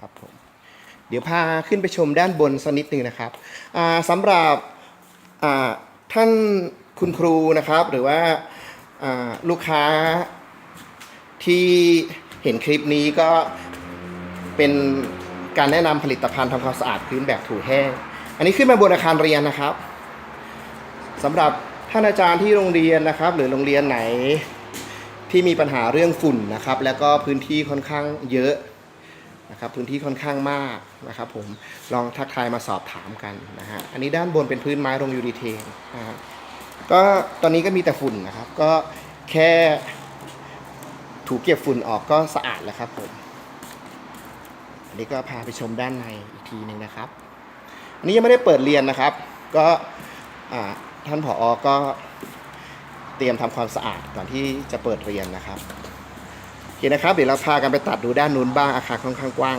ครับผมเดี๋ยวพาขึ้นไปชมด้านบนสักนิดหนึ่งนะครับสำหรับท่านคุณครูนะครับ หรือว่าลูกค้าที่เห็นคลิปนี้ก็เป็นการแนะนำผลิตภัณฑ์ทำความสะอาดพื้นแบบถูแห้ง อันนี้ขึ้นมาบนอาคารเรียนนะครับสำหรับท่านอาจารย์ที่โรงเรียนนะครับ หรือโรงเรียนไหนที่มีปัญหาเรื่องฝุ่นนะครับ แล้วก็พื้นที่ค่อนข้างเยอะ นะครับพื้นที่ค่อนข้างมากนะครับผมลองทักทายมาสอบถามกันนะฮะอันนี้ด้านบนเป็นพื้นไม้โรงยูรีเทนนะฮะก็ตอนนี้ก็มีแต่ฝุ่นนะครับก็แค่ถูเก็บฝุ่นออกก็สะอาดแล้วครับผมอันนี้ก็พาไปชมด้านในอีกทีหนึ่งนะครับ อันนี้ยังไม่ได้เปิดเรียนนะครับ ก็ท่านผออก็เตรียมทำความสะอาดก่อนที่จะเปิดเรียนนะครับ โอเคนะครับ เดี๋ยวเราพากันไปตัดดูด้านนู้นบ้างอาคารค่อนข้างกว้าง